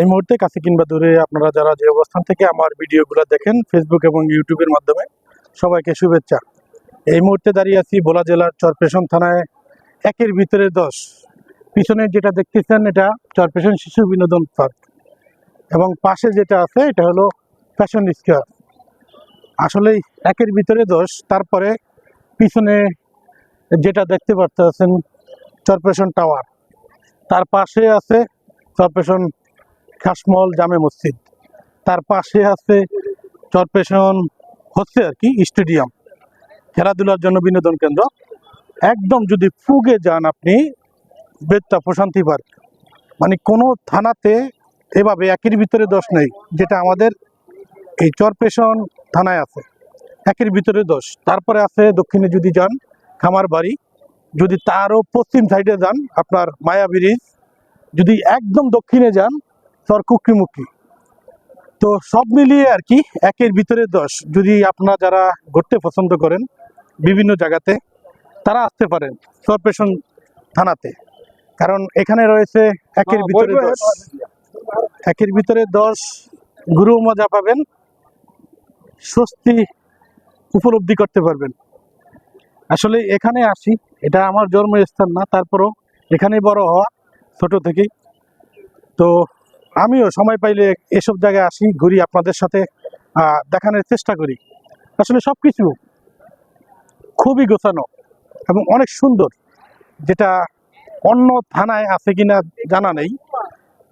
এই মুহূর্তে কাছে কিংবা দূরে আপনারা যারা যে অবস্থান থেকে আমার ভিডিওগুলো দেখেন ফেসবুক এবং ইউটিউবের মাধ্যমে, সবাইকে শুভেচ্ছা। এই মুহূর্তে দাঁড়িয়ে আছি ভোলা জেলার চরপেশন থানায় একের ভিতরে দশ। পিছনে যেটা দেখতেছেন, এটা চরপেশন শিশু বিনোদন পার্ক। এবং পাশে যেটা আছে, এটা হলো ফ্যাশন স্কোয়ার। আসলেই একের ভিতরে দশ, তারপরে পিছনে যেটা দেখতে পাচ্ছেন চরপেশন টাওয়ার। তার পাশে আছে চরপেশন খাসমল জামে মসজিদ। তার পাশে আছে চরপেশন হচ্ছে আর কি স্টেডিয়াম। খেলাধুলার জন্য বিনোদন কেন্দ্র। একদম যদি ফুগে যান আপনি বেত্তা প্রশান্তি পার্ক। মানে কোনো থানাতে এভাবে একের ভিতরে দোষ নেই, যেটা আমাদের এই চরপেশন থানায় আছে। একের ভিতরে দোষ। তারপরে আছে দক্ষিণে যদি যান খামার বাড়ি যদি তারও পশ্চিম সাইডে যান, আপনার মায়া ব্রিজ যদি একদম দক্ষিণে যান চরকুকিমুখী তো সব মিলিয়ে আর কি একের ভিতরে দশ। যদি আপনারা যারা ঘুরতে পছন্দ করেন বিভিন্ন জায়গাতে তারা আসতে পারেন চরপেশন থানাতে। কারণ এখানে রয়েছে একের ভিতরে দশ। একের ভিতরে দশ গুরু মজা পাবেন স্বস্তি উপলব্ধি করতে পারবেন। আসলে এখানে আসি এটা আমার জন্মস্থান না তারপরও এখানেই বড় হওয়া ছোট থেকেই। তো আমিও সময় পাইলে এসব জায়গায় আসি, ঘুরি আপনাদের সাথে দেখানোর চেষ্টা করি। আসলে সব কিছু খুবই গোছানো এবং অনেক সুন্দর। যেটা অন্য থানায় আছে কিনা জানা নেই।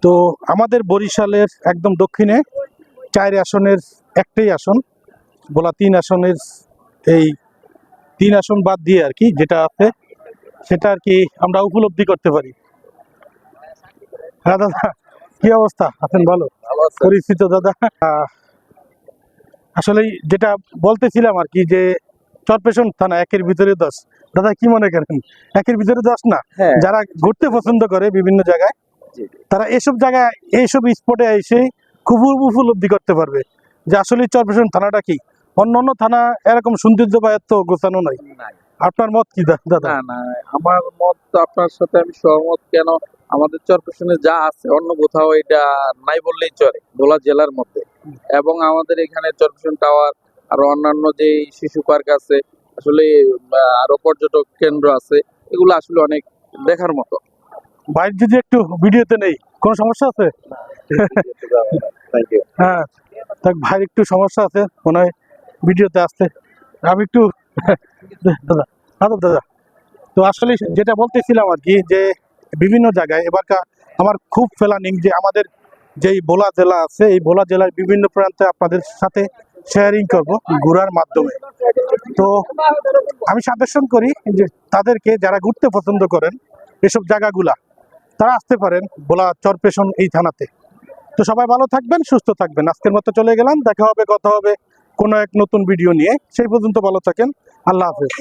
তো আমাদের বরিশালের একদম দক্ষিণে চার আসনের একটাই আসন, বলা তিন আসনের এই তিন আসন বাদ দিয়ে আর কি যেটা আছে, সেটা আর কি আমরা উপলব্ধি করতে পারি। হ্যাঁ দাদা কি অবস্থা? আছেন ভালো পরিচিত দাদা? আসলে যেটা বলতেছিলাম আর কি যে চরপেশন থানা একের ভিতরে দশ। দাদা কি মনে করেন? একের ভিতরে দশ না? হ্যাঁ। যারা ঘুরতে পছন্দ করে বিভিন্ন জায়গায় তারা এসব জায়গায় এইসব স্পটে এসে খুব উপলব্ধি করতে পারবে। যে আসলে চরপেশন থানাটা কি? অন্য অন্য থানা এরকম সৌন্দর্য বা এত গোছানো নাই। আপনার মত কি দাদা? না না আমার মত আপনার সাথে আমি সহমত। কেন? আমাদের চরপেশনে যা আছে, অন্য কোথাও এটা নাই বললেই চলে ভোলা জেলার মধ্যে। এবং আমাদের এখানে চরপেশন টাওয়ার আর অন্যান্য যে শিশু পার্ক আছে, আসলে আরও পর্যটক কেন্দ্র আছে, এগুলো আসলে অনেক দেখার মতো। বাইর যদি একটু ভিডিওতে নেই, কোনো সমস্যা আছে? হ্যাঁ ভাই একটু সমস্যা আছে, মনে হয় ভিডিওতে আসতে। আমি একটু, দাদা দাদা, তো আসলে যেটা বলতেছিলাম আর কি, যে বিভিন্ন জায়গায়। এবারকার আমার খুব ফেলানিং যে আমাদের যেই ভোলা জেলা আছে, এই ভোলা জেলার বিভিন্ন প্রান্তে আপনাদের সাথে শেয়ারিং করব ঘোরার মাধ্যমে। তো আমি সাজেশন করি যে তাদেরকে যারা ঘুরতে পছন্দ করেন এসব জায়গাগুলা, তারা আসতে পারেন ভোলা চরপেশন এই থানাতে। তো সবাই ভালো থাকবেন, সুস্থ থাকবেন। আজকের মতো চলে গেলাম, দেখা হবে, কথা হবে কোনো এক নতুন ভিডিও নিয়ে। সেই পর্যন্ত ভালো থাকেন। আল্লাহ হাফেজ।